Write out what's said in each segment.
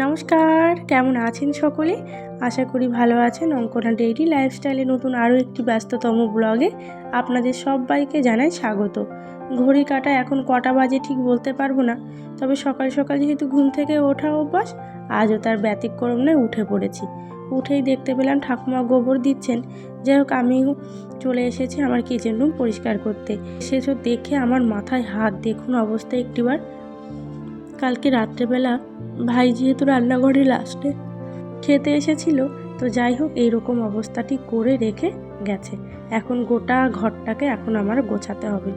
নমস্কার কেমন আছেন সকলে? আশা করি ভালো আছেন অঙ্কনা ডেইলি লাইফস্টাইলে নতুন আরও একটি ব্যস্ততম ব্লগে আপনাদের সবাইকে জানাই স্বাগত। ঘড়ি কাটা এখন কটা বাজে ঠিক বলতে পারব না, তবে সকাল সকাল যেহেতু ঘুম থেকে ওঠা অভ্যাস, আজও তার ব্যতিক্রম নয়, উঠে পড়েছি। উঠেই দেখতে পেলাম ঠাকুমা গোবর দিচ্ছেন। যাই হোক, আমিও চলে এসেছি আমার কিচেন রুম পরিষ্কার করতে। সেসব দেখে আমার মাথায় হাত, দেখুন অবস্থা একটিবার। কালকে রাত্রেবেলা ভাই যেহেতু রান্নাঘরে লাস্টে খেতে এসেছিল, তো যাই হোক এইরকম অবস্থাটি করে রেখে গেছে। এখন গোটা ঘরটাকে এখন আমার গোছাতে হবে।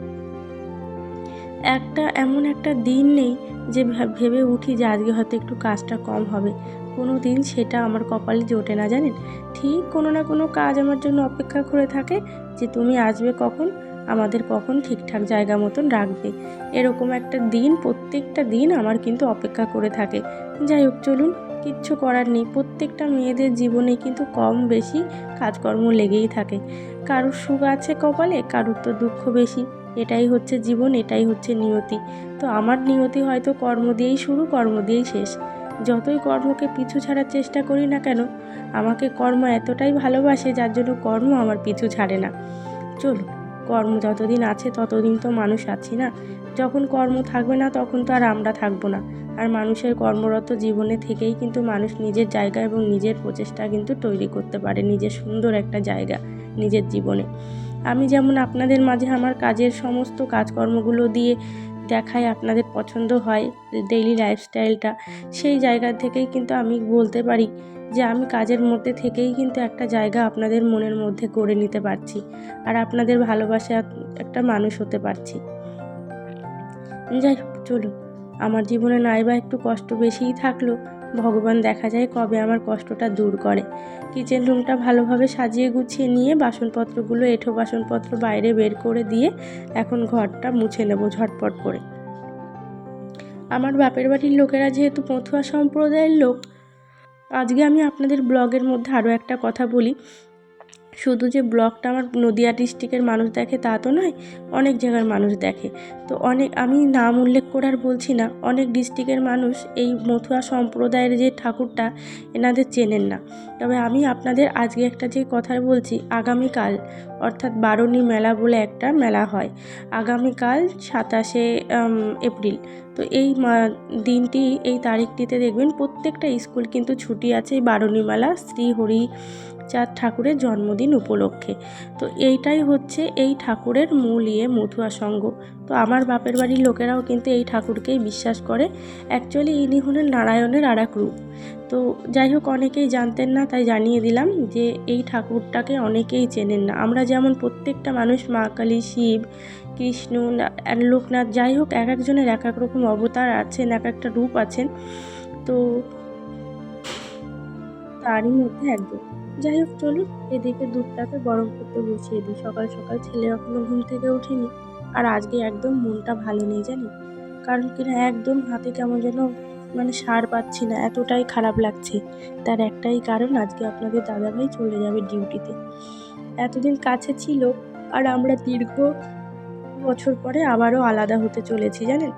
একটা এমন একটা দিন নেই যে ভেবে উঠি যে আজকে হয়তো একটু কাজটা কম হবে। কোনো দিন সেটা আমার কপালে জোটে না, জানেন? ঠিক কোনো না কোনো কাজ আমার জন্য অপেক্ষা করে থাকে যে তুমি আসবে কখন, আমাদের কখন ঠিকঠাক জায়গা মতন রাখবে। এরকম একটা দিন, প্রত্যেকটা দিন আমার কিন্তু অপেক্ষা করে থাকে। যাই হোক, চলুন। কিচ্ছু করার নেই। প্রত্যেকটা মেয়েদের জীবনে কিন্তু কম বেশি কাজকর্ম লেগেই থাকে। কারোর সুখ আছে কপালে, কারোর তো দুঃখ বেশি। এটাই হচ্ছে জীবন, এটাই হচ্ছে নিয়তি। তো আমার নিয়তি হয়তো কর্ম দিয়েই শুরু, কর্ম দিয়েই শেষ। যতই কর্মকে পিছু ছাড়ার চেষ্টা করি না কেন, আমাকে কর্ম এতটাই ভালোবাসে যার জন্য কর্ম আমার পিছু ছাড়ে না। চলুন, কর্ম যতদিন আছে ততদিন তো মানুষ আছি না। যখন কর্ম থাকবে না, তখন তো আর আমরা থাকব না। আর মানুষের কর্মরত জীবনে থেকেই কিন্তু মানুষ নিজের জায়গা এবং নিজের প্রচেষ্টা কিন্তু তৈরি করতে পারে, নিজের সুন্দর একটা জায়গা নিজের জীবনে। আমি যেমন আপনাদের মাঝে আমার কাজের সমস্ত কাজকর্মগুলো দিয়ে দেখাই আপনাদের পছন্দ হয় ডেইলি লাইফস্টাইলটা সেই জায়গা থেকেই কিন্তু আমি বলতে পারি যে আমি কাজের মধ্যে থেকেই কিন্তু একটা জায়গা আপনাদের মনের মধ্যে করে নিতে পারছি। আর আপনাদের ভালোবাসা একটা মানুষ হতে পারছি। যাই হোক, চলুন। আমার জীবনে নাইবা একটু কষ্ট বেশিই থাকল, ভগবান দেখা যায় কবে আমার কষ্টটা দূর করে। কিচেন রুমটা ভালোভাবে সাজিয়ে গুছিয়ে নিয়ে বাসনপত্রগুলো, এঁঠো বাসনপত্র বাইরে বের করে দিয়ে এখন ঘরটা মুছে নেব ঝটপট করে। আমার বাপের বাড়ির লোকেরা যেহেতু পথুয়া সম্প্রদায়ের লোক, আজকে আমি আপনাদের ব্লগের মধ্যে আরও একটা কথা বলি। শুধু যে ব্লগটা আমার নদিয়া ডিস্ট্রিক্টের মানুষ দেখে তা তো নয়, অনেক জায়গার মানুষ দেখে। তো অনেক, আমি নাম উল্লেখ করে আর বলছি না, অনেক ডিস্ট্রিক্টের মানুষ এই মথুয়া সম্প্রদায়ের যে ঠাকুরটা এনাদের চেনেন না। তবে আমি আপনাদের আজকে একটা যে কথা বলছি, আগামীকাল, অর্থাৎ বারণী মেলা বলে একটা মেলা হয়। আগামীকাল সাতাশে এপ্রিল। তো এই দিনটি, এই তারিখটিতে দেখবেন প্রত্যেকটা স্কুল কিন্তু ছুটি আছে বারণী মেলা শ্রী হরি চাঁদ ঠাকুরের জন্মদিন উপলক্ষে। তো এইটাই হচ্ছে এই ঠাকুরের মূল ইয়ে মথুয়া সঙ্গ। তো আমার বাপের বাড়ির লোকেরাও কিন্তু এই ঠাকুরকেই বিশ্বাস করে। অ্যাকচুয়ালি ইনি হলেন নারায়ণের আর এক রূপ। তো যাই হোক, অনেকেই জানতেন না, তাই জানিয়ে দিলাম যে এই ঠাকুরটাকে অনেকেই চেনেন না। আমরা যেমন প্রত্যেকটা মানুষ, মা কালী, শিব, কৃষ্ণ লোকনাথ, যাই হোক, এক একজনের এক এক রকম অবতার আছেন, এক একটা রূপ আছেন। তো তারই মধ্যে একজন। যাই হোক, চলুন, এদিকে দুধটাকে গরম করতে বসিয়ে দিই। সকাল সকাল ছেলে এখনও ঘুম থেকে ওঠেনি আর আজকে একদম মনটা ভালো নেই, জানি। কারণ কিনা একদম হাতে কেমন যেন মানে সার পাচ্ছি না, এতটাই খারাপ লাগছে। তার একটাই কারণ, আজকে আপনাদের দাদাভাই চলে যাবে ডিউটিতে। এতদিন কাছে ছিল আর আমরা দীর্ঘ বছর পরে আবারও আলাদা হতে চলেছি, জানেন?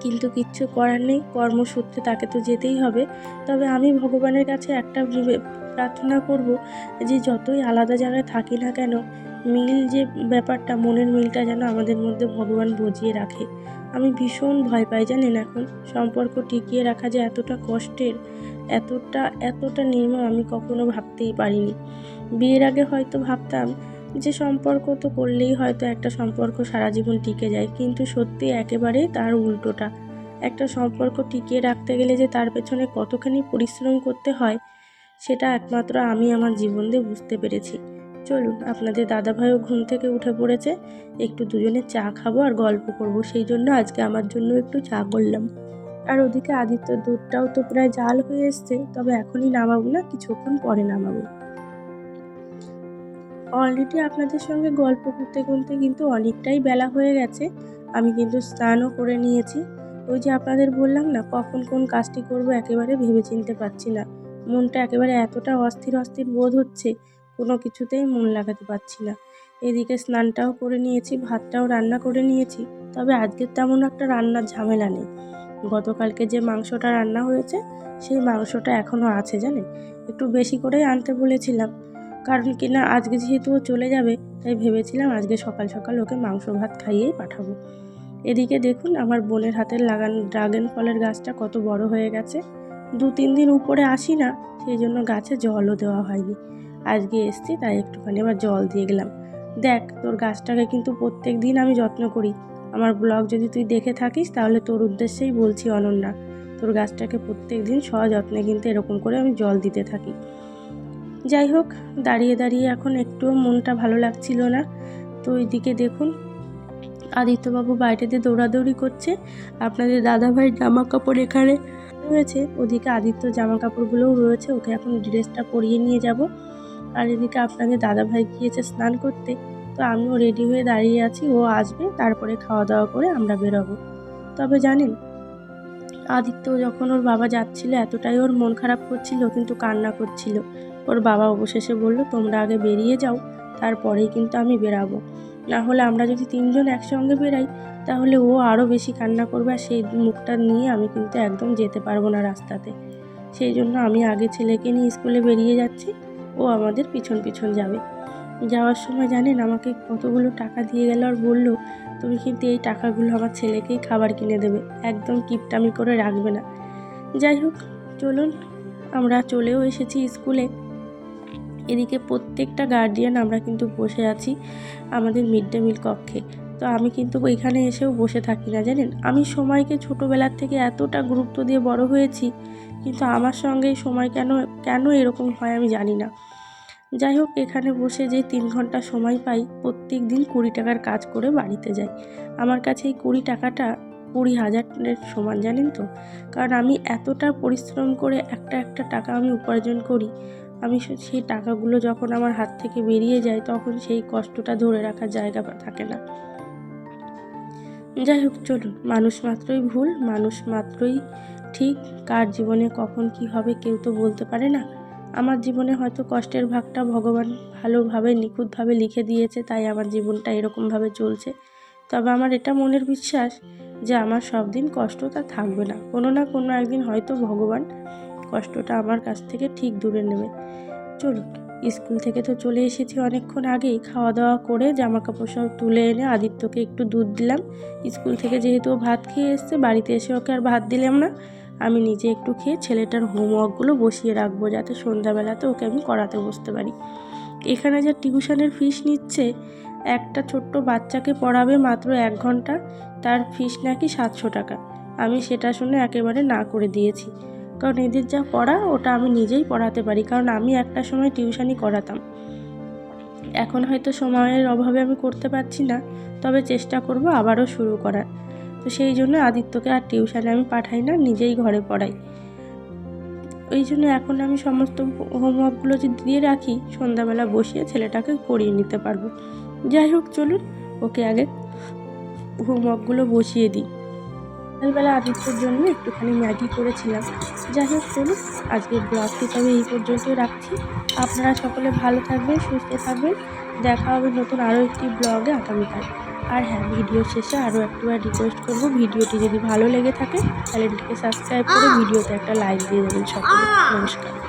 কিন্তু কিচ্ছু করার নেই, কর্মসূত্রে তাকে তো যেতেই হবে। তবে আমি ভগবানের কাছে একটা প্রার্থনা করব যে যতই আলাদা জায়গায় থাকি না কেন, মিল যে ব্যাপারটা, মনের মিলটা যেন আমাদের মধ্যে ভগবান বজিয়ে রাখে। আমি ভীষণ ভয় পাই, জানেন এখন? সম্পর্ক টিকিয়ে রাখা যে এতটা কষ্টের, এতটা এতটা নির্মম আমি কখনো ভাবতেই পারিনি। বিয়ের আগে হয়তো ভাবতাম যে সম্পর্ক তো করলেই হয়তো একটা সম্পর্ক সারা জীবন টিকে যায়, কিন্তু সত্যি একেবারেই তার উল্টোটা। একটা সম্পর্ক টিকিয়ে রাখতে গেলে যে তার পেছনে কতখানি পরিশ্রম করতে হয় সেটা একমাত্র আমি আমার জীবন দিয়ে বুঝতে পেরেছি। চলুন, আপনাদের দাদাভাইও ঘুম থেকে উঠে পড়েছে। একটু দুজনে চা খাব আর গল্প করব। সেই জন্য আজকে আমার জন্য একটু চা করলাম। আর ওদিকে আদিত্য দুধটাও তো প্রায় জাল হয়ে এসছে। তবে এখনই নামাবো না, কিছুক্ষণ পরে নামাবো। অলরেডি আপনাদের সঙ্গে গল্প করতে করতে কিন্তু অনেকটাই বেলা হয়ে গেছে। আমি কিন্তু স্নানও করে নিয়েছি। ওই যে আপনাদের বললাম না, কখন কোন কাজটি করব একেবারে ভেবে চিনতে পারছি না। মনটা একেবারে এতটা অস্থির অস্থির বোধ হচ্ছে, কোনো কিছুতেই মন লাগাতে পারছি না। এদিকে স্নানটাও করে নিয়েছি, ভাতটাও রান্না করে নিয়েছি, তবে আজকের তেমন একটা রান্নার ঝামেলা নেই। গতকালকে যে মাংসটা রান্না হয়েছে, সেই মাংসটা এখনও আছে, জানেন? একটু বেশি করেই আনতে বলেছিলাম। কারণ কিনা আজকে যেহেতু ও চলে যাবে, তাই ভেবেছিলাম আজকে সকাল সকাল ওকে মাংস ভাত খাইয়েই পাঠাবো। এদিকে দেখুন, আমার বোনের হাতের লাগানো ড্রাগন ফলের গাছটা কত বড় হয়ে গেছে। দু তিন দিন উপরে আসি না, সেই জন্য গাছে জলও দেওয়া হয়নি। আজকে এসছি, তাই একটুখানি আবার জল দিয়ে গেলাম। দেখ, তোর গাছটাকে কিন্তু প্রত্যেক দিন আমি যত্ন করি। আমার ব্লগ যদি তুই দেখে থাকিস, তাহলে তোর উদ্দেশ্যেই বলছি অনন্যা, তোর গাছটাকে প্রত্যেক দিন সযত্নে কিন্তু এরকম করে আমি জল দিতে থাকি। যাই হোক, দাঁড়িয়ে দাঁড়িয়ে এখন একটুও মনটা ভালো লাগছিল না। তো ওইদিকে দেখুন আদিত্যবাবু বাইরেতে দৌড়াদৌড়ি করছে। আপনাদের দাদাভাই জামা কাপড় এখানে রয়েছে। ওদিকে আদিত্য জামা কাপড়গুলোও রয়েছে। ওকে এখন ড্রেসটা পরিয়ে নিয়ে যাব। আর এদিকে আপনাদের দাদাভাই গিয়েছে স্নান করতে। তো আমিও রেডি হয়ে দাঁড়িয়ে আছি। ও আসবে, তারপরে খাওয়া দাওয়া করে আমরা বেরোবো। তবে জানেন, আদিত্য যখন ওর বাবা যাচ্ছিল, এতটাই ওর মন খারাপ করছিল, কিন্তু কান্না করছিল। ওর বাবা অবশেষে বলল, তোমরা আগে বেরিয়ে যাও, তারপরেই কিন্তু আমি বেরাবো। না হলে আমরা যদি তিনজন একসঙ্গে বেরাই তাহলে ও আরও বেশি কান্না করবে আর সেই মুখটা নিয়ে আমি কিন্তু একদম যেতে পারব না রাস্তাতে। সেই জন্য আমি আগে ছেলেকে নিয়ে স্কুলে বেরিয়ে যাচ্ছি, ও আমাদের পিছন পিছন যাবে। যাওয়ার সময় জানেন আমাকে কতগুলো টাকা দিয়ে গেল আর বলল, তুমি কিন্তু এই টাকাগুলো আমার ছেলেকেই খাবার কিনে দেবে, একদম কিপটামি করে রাখবে না। যাই হোক, চলুন, আমরা চলেও এসেছি স্কুলে। এদিকে প্রত্যেকটা গার্ডিয়ান আমরা কিন্তু বসে আছি আমাদের মিড ডে মিল কক্ষে। তো আমি কিন্তু এখানে এসেও বসে থাকি না, জানেন? আমি সময়কে ছোটোবেলার থেকে এতটা গুরুত্ব দিয়ে বড় হয়েছি, কিন্তু আমার সঙ্গে সময় কেন কেন এরকম হয় আমি জানি না। যাই হোক, এখানে বসে যে তিন ঘণ্টা সময় পাই, প্রত্যেক দিন কুড়ি টাকার কাজ করে বাড়িতে যাই। আমার কাছে এই কুড়ি টাকাটা কুড়ি হাজারের সমান, জানেন তো? কারণ আমি এতটা পরিশ্রম করে একটা একটা টাকা আমি উপার্জন করি আমি সেই টাকাগুলো যখন আমার হাত থেকে বেরিয়ে যায়, তখন সেই কষ্টটা ধরে রাখার জায়গা থাকে না। যাই হোক, চলুন। মানুষ মাত্রই ভুল, মানুষ মাত্রই ঠিক। কার জীবনে কখন কি হবে কেউ তো বলতে পারে না। আমার জীবনে হয়তো কষ্টের ভাগটা ভগবান ভালোভাবে, নিখুঁতভাবে লিখে দিয়েছে, তাই আমার জীবনটা এরকমভাবে চলছে। তবে আমার এটা মনের বিশ্বাস যে আমার সব দিন কষ্টটা থাকবে না। কোনো না কোনো একদিন হয়তো ভগবান কষ্টটা আমার কাছ থেকে ঠিক দূরে নেবে। চলুন, স্কুল থেকে তো চলে এসেছি অনেকক্ষণ আগেই। খাওয়া দাওয়া করে জামা কাপড় সব তুলে এনে আদিত্যকে একটু দুধ দিলাম। স্কুল থেকে যেহেতু ভাত খেয়ে এসছে, বাড়িতে এসে ওকে আর ভাত দিলাম না। আমি নিজে একটু খেয়ে ছেলেটার হোমওয়ার্কগুলো বসিয়ে রাখব যাতে সন্ধ্যাবেলাতে ওকে আমি করাতে বসতে পারি। এখানে যে টিউশনের ফিস নিচ্ছে, একটা ছোট্ট বাচ্চাকে পড়াবে মাত্র এক ঘণ্টা। তার ফিস নাকি সাতশো টাকা। আমি সেটা শুনে একেবারে না করে দিয়েছি। কারণ এদের যা পড়া, ওটা আমি নিজেই পড়াতে পারি। কারণ আমি একটা সময় টিউশনই করাতাম। এখন হয়তো সময়ের অভাবে আমি করতে পারছি না, তবে চেষ্টা করব আবারও শুরু করার। তো সেই জন্য আদিত্যকে আর টিউশানে আমি পাঠাই না, নিজেই ঘরে পড়াই। ওই জন্য এখন আমি সমস্ত হোমওয়ার্কগুলো যদি দিয়ে রাখি, সন্ধ্যাবেলা বসিয়ে ছেলেটাকে করিয়ে নিতে পারব। যাই হোক, চলুন, ওকে আগে হোমওয়ার্কগুলো বসিয়ে দিই। সকালবেলা আদিত্যর জন্য একটুখানি ম্যাগি করেছিলাম। যাই হোক চলুন আজকের ব্লগটি তবে এই পর্যন্তই রাখছি। আপনারা সকলে ভালো থাকবেন সুস্থ থাকবেন। দেখা হবে নতুন আরও একটি ব্লগে আগামীকাল। আর হ্যাঁ ভিডিও শেষে আরও একবার রিকোয়েস্ট করব ভিডিওটি যদি ভালো লেগে থাকে চ্যানেলটিকে সাবস্ক্রাইব করে ভিডিওতে একটা লাইক দিয়ে দেবেন সকলে। নমস্কার।